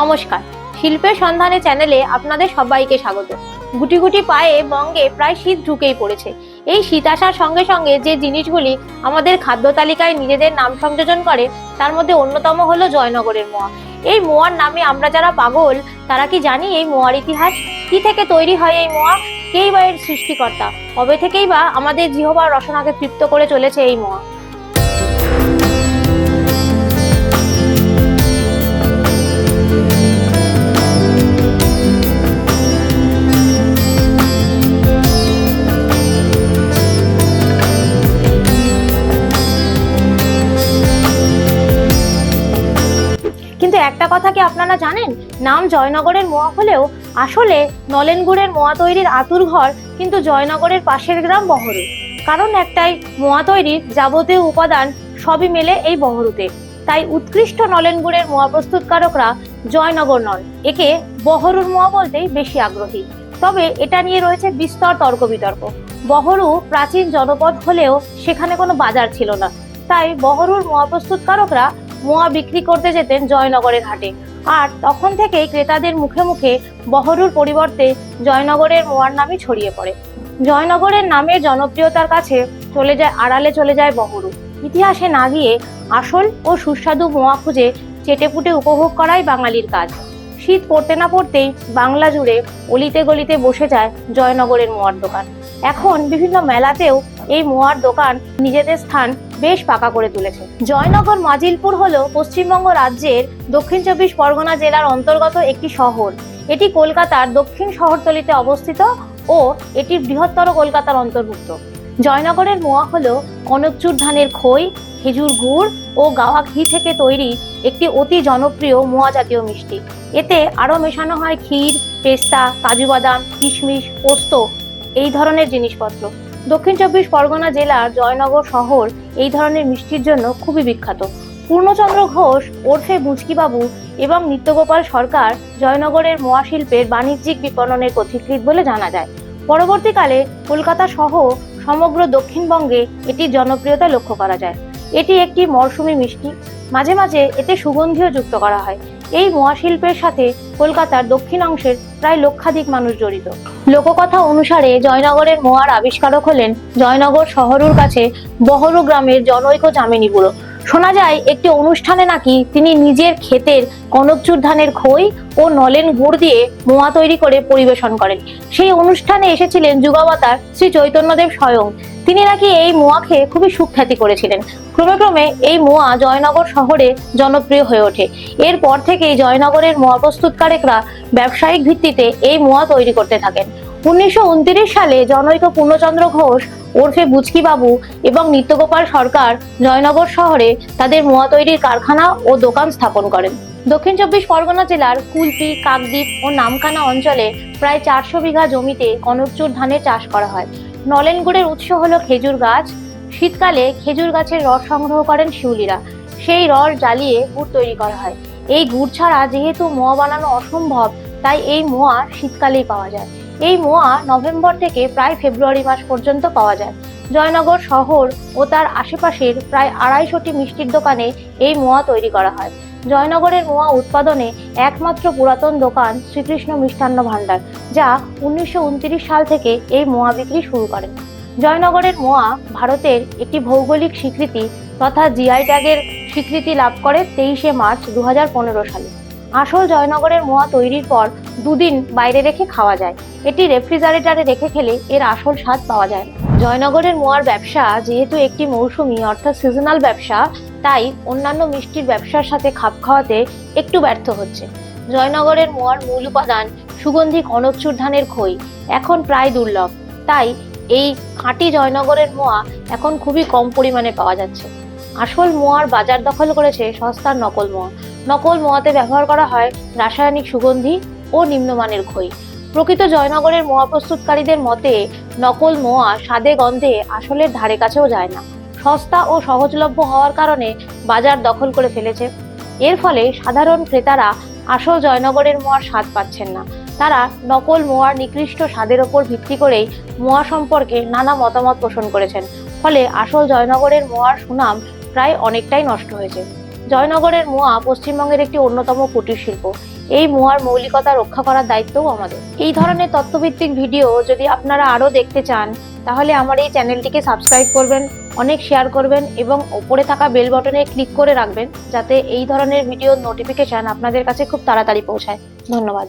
নমস্কার। শিল্পের সন্ধানে চ্যানেলে আপনাদের সবাইকে স্বাগত। গুটি গুটি পায়ে বঙ্গে প্রায় শীত ঢুকেই পড়েছে। এই শীত আসার সঙ্গে সঙ্গে যে জিনিসগুলি আমাদের খাদ্য তালিকায় নিজেদের নাম সংযোজন করে, তার মধ্যে অন্যতম হলো জয়নগরের মোয়া। এই মোয়ার নামে আমরা যারা পাগল, তারা কি জানি এই মোয়ার ইতিহাস? কি থেকে তৈরি হয় এই মোয়া? কেই বা এর সৃষ্টিকর্তা? কবে থেকেই বা আমাদের জিহবার রসনাকে তৃপ্ত করে চলেছে এই মোয়া? কিন্তু একটা কথা কি আপনারা জানেন? নাম জয়নগরের মোয়া হলেও আসলে নলেনগুড়ের মোয়া তৈরির আতুর ঘর কিন্তু জয়নগরের পাশের গ্রাম বহরু। কারণ একটাই মোয়া তৈরির যাবতীয় উপাদান সবই মেলে এই বহরুতে। তাই উৎকৃষ্ট নলেনগুড়ের মোয়া প্রস্তুতকারকরা জয়নগর নন, একে বহরুর মোয়া বলতেই বেশি আগ্রহী। তবে এটা নিয়ে রয়েছে বিস্তর তর্ক বিতর্ক বহরু প্রাচীন জনপদ হলেও সেখানে কোনো বাজার ছিল না। তাই বহরুর মোয়া প্রস্তুতকারকরা মোয়া বিক্রি করতে যেতেন জয়নগরের ঘাটে আর তখন থেকেই ক্রেতাদের মুখে মুখে বহরুর পরিবর্তে জয়নগরের মোয়ার নামই ছড়িয়ে পড়ে। জয়নগরের নামের জনপ্রিয়তার কাছে চলে যায়, আড়ালে চলে যায় বহরু। ইতিহাসে না গিয়ে আসল ও সুস্বাদু মোয়া খুঁজে চেটেপুটে উপভোগ করাই বাঙালির কাজ। শীত পড়তে না পড়তেই বাংলা জুড়ে অলিতে গলিতে বসে যায় জয়নগরের মোয়ার দোকান। এখন বিভিন্ন মেলাতেও এই মোয়ার দোকান নিজেদের স্থান বেশ পাকা করে তুলেছে। জয়নগর মাজিলপুর হল পশ্চিমবঙ্গ রাজ্যের দক্ষিণ চব্বিশ পরগনা জেলার অন্তর্গত একটি শহর। এটি কলকাতার দক্ষিণ শহরতলিতে অবস্থিত ও এটি বৃহত্তর কলকাতার অন্তর্ভুক্ত। জয়নগরের মোয়া হল কনকচুর ধানের খই, খেজুর গুড় ও গাওয়া ঘি থেকে তৈরি একটি অতি জনপ্রিয় মোয়া জাতীয় মিষ্টি। এতে আরও মেশানো হয় ক্ষীর, পেস্তা, কাজু বাদাম, কিশমিশ, পোস্ত, এই ধরনের জিনিসপত্র। দক্ষিণ চব্বিশ পরগনা জেলার জয়নগর শহর এই ধরনের মিষ্টির জন্য খুবই বিখ্যাত। পূর্ণচন্দ্র ঘোষ, ওরফে বুচকিবাবু এবং নিত্যগোপাল সরকার জয়নগরের মোয়া শিল্পের বাণিজ্যিক বিপণনের পথিকৃৎ বলে জানা যায়। পরবর্তীকালে কলকাতা সহ সমগ্র দক্ষিণবঙ্গে এটির জনপ্রিয়তা লক্ষ্য করা যায়। এটি একটি মরশুমি মিষ্টি। মাঝে মাঝে এতে সুগন্ধিও যুক্ত করা হয়। এই মহাশিল্পের সাথে কলকাতার দক্ষিণাংশের প্রায় লক্ষাধিক মানুষ জড়িত। লোককথা অনুসারে জয়নগরের মহার আবিষ্কারক হলেন জয়নগর শহরের কাছে বহরু গ্রামের জনৈক যামিনী বুড়ো শোনা যায়, একটি অনুষ্ঠানে নাকি তিনি নিজের ক্ষেতের কনকচুর ধানের খই ও নলেন গুড় দিয়ে মোয়া তৈরি করে পরিবেশন করেন। সেই অনুষ্ঠানে এসেছিলেন যুগাবতার শ্রী চৈতন্যদেব স্বয়ং। তিনি নাকি এই মোয়া খেয়ে খুবই সুখ্যাতি করেছিলেন। ক্রমে ক্রমে এই মোয়া জয়নগর শহরে জনপ্রিয় হয়ে ওঠে। এরপর থেকেই জয়নগরের মোয়া প্রস্তুতকারকরা ব্যবসায়িক ভিত্তিতে এই মোয়া তৈরি করতে থাকেন। উনিশশো উনত্রিশ সালে জনৈক পূর্ণচন্দ্র ঘোষ ওরফে বুচকি বাবু এবং নিত্যগোপাল সরকার জয়নগর শহরে তাদের মোয়া তৈরির কারখানা ও দোকান স্থাপন করেন। দক্ষিণ চব্বিশ পরগনা জেলার কুলপি, কাকদ্বীপ ও নামখানা অঞ্চলে প্রায় চারশো বিঘা জমিতে কনকচুর ধানের চাষ করা হয়। নলেন গুড়ের উৎস হলো খেজুর গাছ। শীতকালে খেজুর গাছের রস সংগ্রহ করেন শিউলিরা। সেই রস জ্বালিয়ে গুড় তৈরি করা হয়। এই গুড় ছাড়া যেহেতু মোয়া বানানো অসম্ভব, তাই এই মোয়া শীতকালেই পাওয়া যায়। এই মোয়া নভেম্বর থেকে প্রায় ফেব্রুয়ারি মাস পর্যন্ত পাওয়া যায়। জয়নগর শহর ও তার আশেপাশের প্রায় আড়াইশোটি মিষ্টির দোকানে এই মোয়া তৈরি করা হয়। জয়নগরের মোয়া উৎপাদনে একমাত্র পুরাতন দোকান শ্রীকৃষ্ণ মিষ্টান্ন ভাণ্ডার, যা উনিশশো উনত্রিশ সাল থেকে এই মোয়া বিক্রি শুরু করেন জয়নগরের মোয়া ভারতের একটি ভৌগোলিক স্বীকৃতি তথা জিআই ট্যাগের স্বীকৃতি লাভ করে তেইশে মার্চ দু হাজার পনেরো সালে। আসল জয়নগরের মোয়া তৈরির পর দুদিন বাইরে রেখে খাওয়া যায়। এটি রেফ্রিজারেটরে রেখে খেলে এর আসল স্বাদ পাওয়া যায় জয়নগরের মোয়ার ব্যবসা যেহেতু একটি মৌসুমি, অর্থাৎ সিজনাল ব্যবসা, তাই অন্যান্য মিষ্টির ব্যবসার সাথে খাপ খাওয়াতে একটু ব্যর্থ হচ্ছে। জয়নগরের মোয়ার মূল উপাদান সুগন্ধি কনকচুর ধানের খই, এখন প্রায় দুর্লভ। তাই এই খাঁটি জয়নগরের মোয়া এখন খুবই কম পরিমাণে পাওয়া যাচ্ছে। আসল মোয়ার বাজার দখল করেছে সস্তার নকল মোয়া। নকল মোয়াতে ব্যবহার করা হয় রাসায়নিক সুগন্ধি ও নিম্নমানের খই। প্রকৃত জয়নগরের মোয়া প্রস্তুতকারীদের মতে, নকল মোয়া স্বাদে গন্ধে আসলের ধারে কাছেও যায় না। সস্তা ও সহজলভ্য হওয়ার কারণে বাজার দখল করে ফেলেছে। এর ফলে সাধারণ ক্রেতারা আসল জয়নগরের মোয়ার স্বাদ পাচ্ছেন না। তারা নকল মোয়ার নিকৃষ্ট স্বাদের ওপর ভিত্তি করেই মোয়া সম্পর্কে নানা মতামত পোষণ করেছেন। ফলে আসল জয়নগরের মোয়ার সুনাম প্রায় অনেকটাই নষ্ট হয়েছে। জয়নগরের মোয়া পশ্চিমবঙ্গের একটি অন্যতম কুটির শিল্প। এই মোয়ার মৌলিকতা রক্ষা করার দায়িত্বও আমাদের। এই ধরনের তথ্যভিত্তিক ভিডিও যদি আপনারা আরও দেখতে চান, তাহলে আমার এই চ্যানেলটিকে সাবস্ক্রাইব করবেন, অনেক শেয়ার করবেন এবং ওপরে থাকা বেল বটনে ক্লিক করে রাখবেন, যাতে এই ধরনের ভিডিওর নোটিফিকেশান আপনাদের কাছে খুব তাড়াতাড়ি পৌঁছায়। ধন্যবাদ।